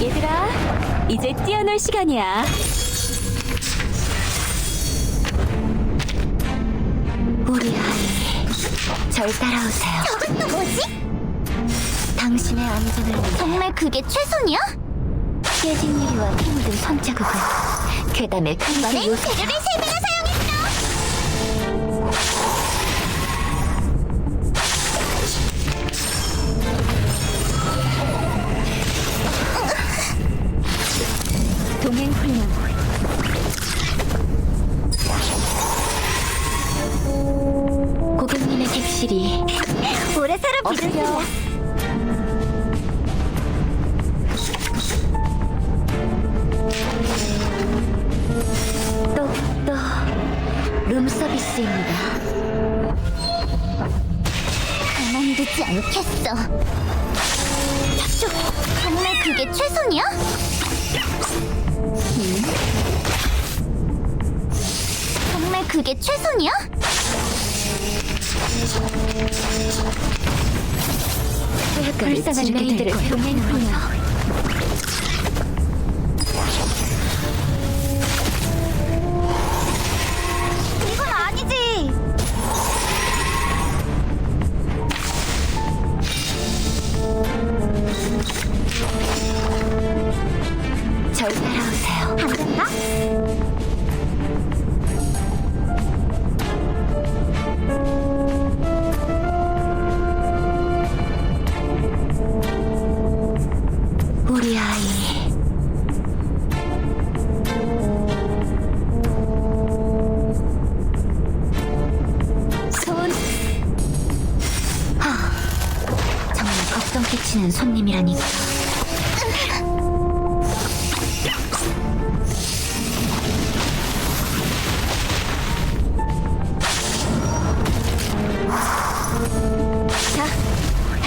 얘들아, 이제 뛰어놀 시간이야. 우리 아이, 절 따라오세요. 저건 또 뭐지? 당신의 안전을 위해 정말 그게 최선이야? 깨진 유리와 피 묻은 손자국은 괴담의 큰 이번엔. 재료를 세 배나 동행 훈련. 고객님의 객실이 오래 살아? 비둘기야. 또또 룸서비스입니다. 가만두지 않겠어. 저, 정말 그게 최선이야? 그게 최선이야? 불쌍한 메이드를 동행 훈련. 이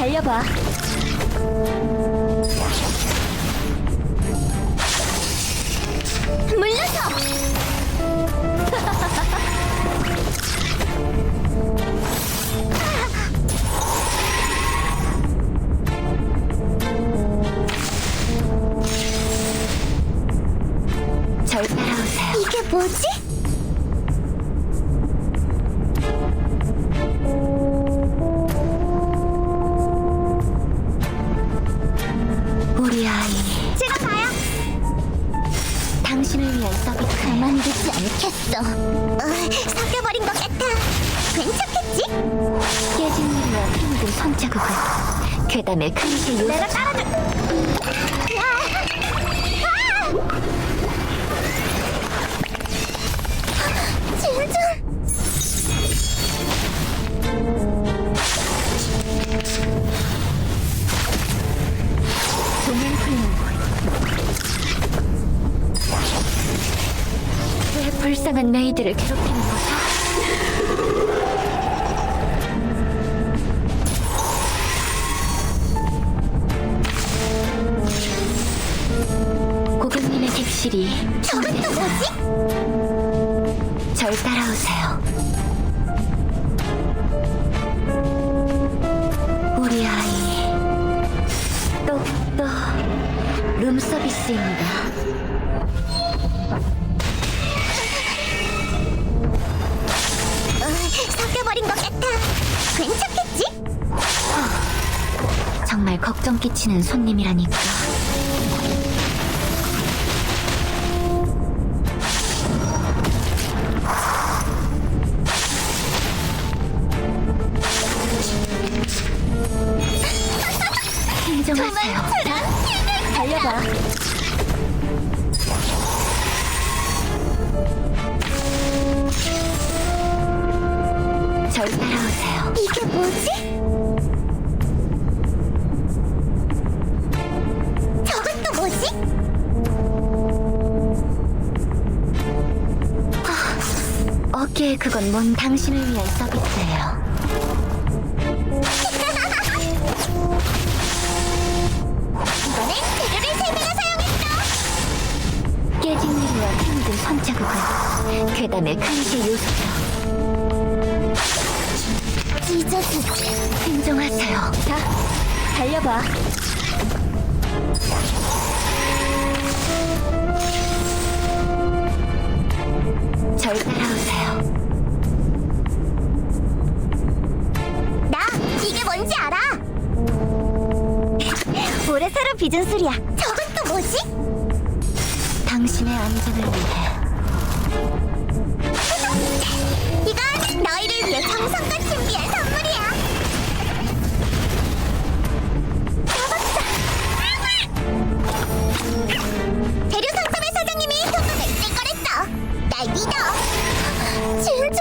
달려 메이드를 괴롭히는 거죠? 고객님의 객실이 저건 또 뭐지? 절 따라오세요. 우리 아이 똑똑 룸서비스입니다. 괜찮겠지? 정말 걱정 끼치는 손님이라니까. 이게 뭐지? 저건 또 뭐지? 어깨에 그건 뭔 당신을 위한 서비스예요. 이번엔 재료를 세 배나 사용했어. 깨진 피 묻은 손자국은 괴담의 큰실 요소죠. 찢어주지. 진정하세요. 자, 달려봐. 절 따라오세요. 나 이게 뭔지 알아. 올해 새로 빚은 술이야. 저건 또 뭐지? 당신의 안전을 위해 이건 너희를 위해 정성껏 준비한 선물이야. 잡았다. 재료 상점의 사장님이 돈을 냈을 거랬어. 날 믿어. 진짜.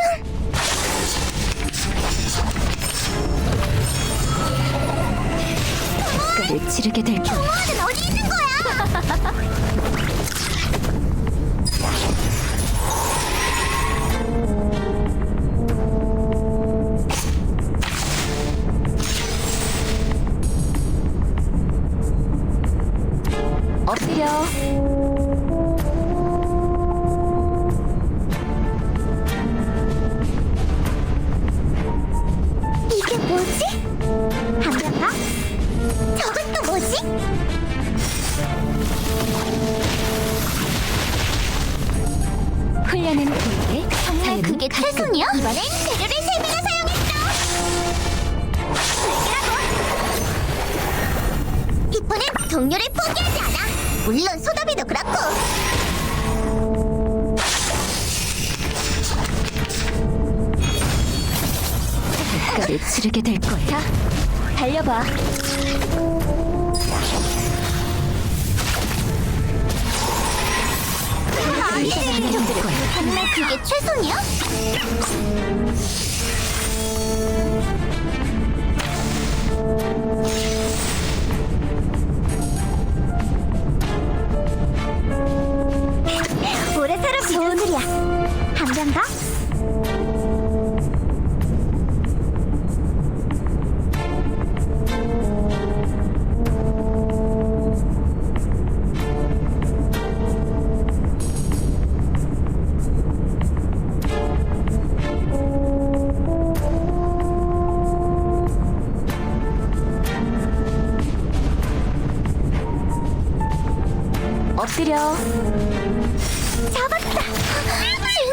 그를 치르게 될 거야. 경호원은 어디 있는 거야? 훈련은 길게, 정말 그게. 최선이야? 이번엔 재료를 세 배나 사용했어. 이번엔 동료를 포기하지 않아. 물론 소다비도 그렇고. 그를 치르게 될 거야. 자, 달려봐. 아, 정말 그게 최선이야? 올해 새로 좋은 술이야. 한잔 가?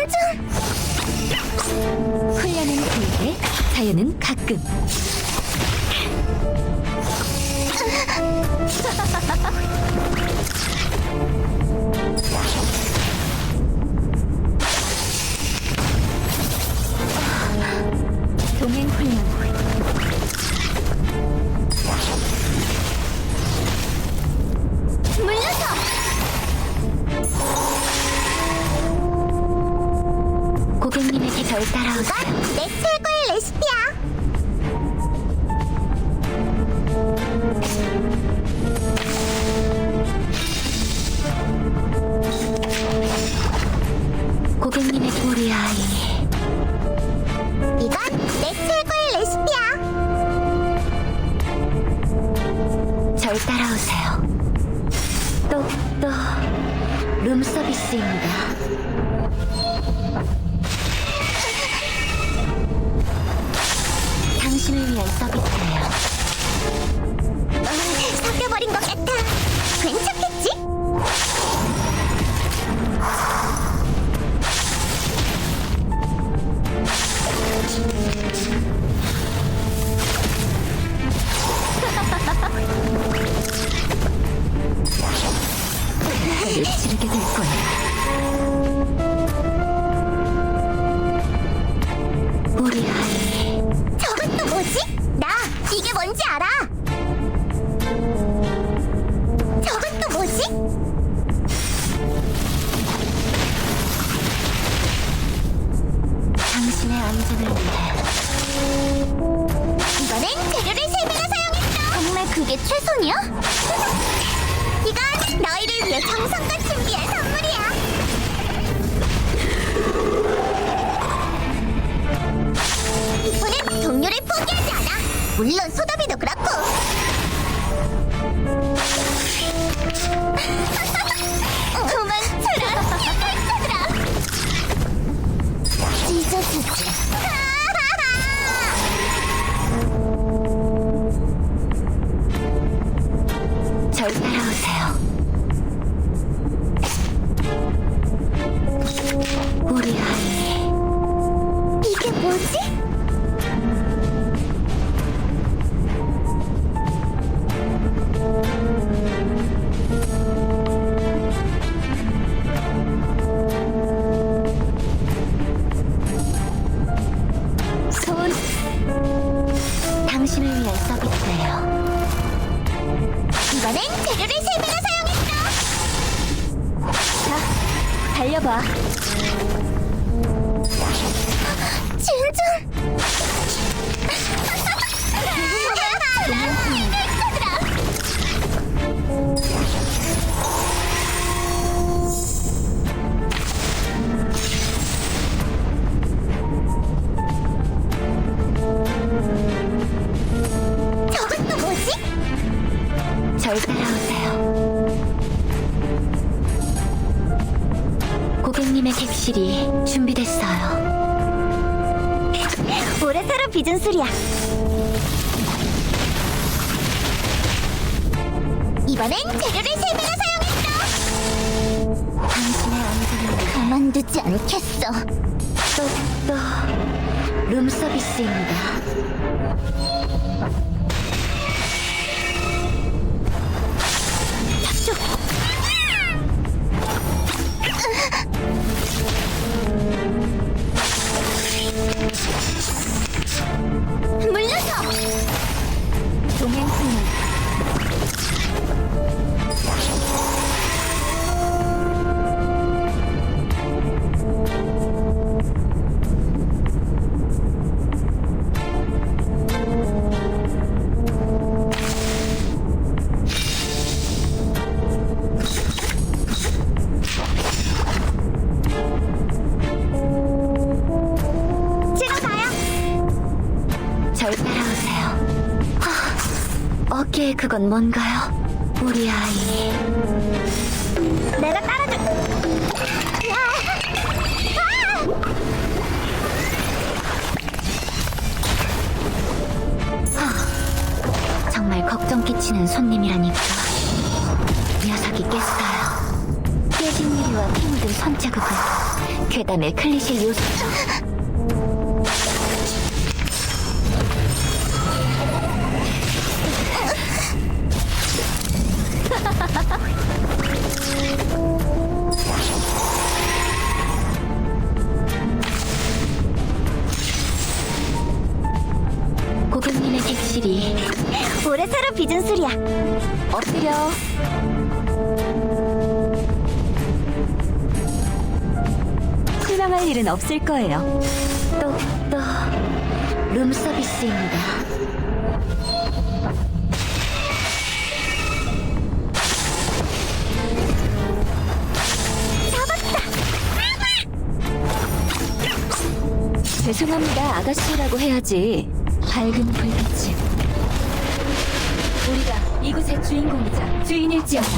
진짜. 훈련은 길게, 자유는 가끔. 동행 훈련. 절 따라오세요. 내 최고의 레시피야. 고객님의 우리 아이. 이건 내 최고의 레시피야. 절 따라오세요. 또, 또, 룸서비스입니다. 당신을 위한 서비스예요. 섞여버린 것 같아. 괜찮겠지? 치르게 될 거야. 이번엔 재료를 세 배나 사용했어. 정말 그게 최선이야? 이건 너희를 위해 정성껏 준비한 선물이야. 이번엔 동료를 포기하지 않아. 물론 소다비도 그렇고. 이번엔 재료를 세 배나 사용했어. 당신의 안전을 가만두지 않겠어. 또 또 룸서비스입니다 하, 어깨에 그건 뭔가요? 우리 아이 내가 따라줄. 정말 걱정 끼치는 손님이라니까 녀석이 깼어요 깨진 유리와 피 묻은 손자국을 괴담의 클리셰 요소죠 고객님의 객실이 모래사로 빚은 술이야. 엎드려 실망할 일은 없을 거예요. 또 또 룸서비스입니다 죄송합니다, 아가씨라고 해야지. 밝은 불빛이. 우리가 이곳의 주인공이자 주인일지어다.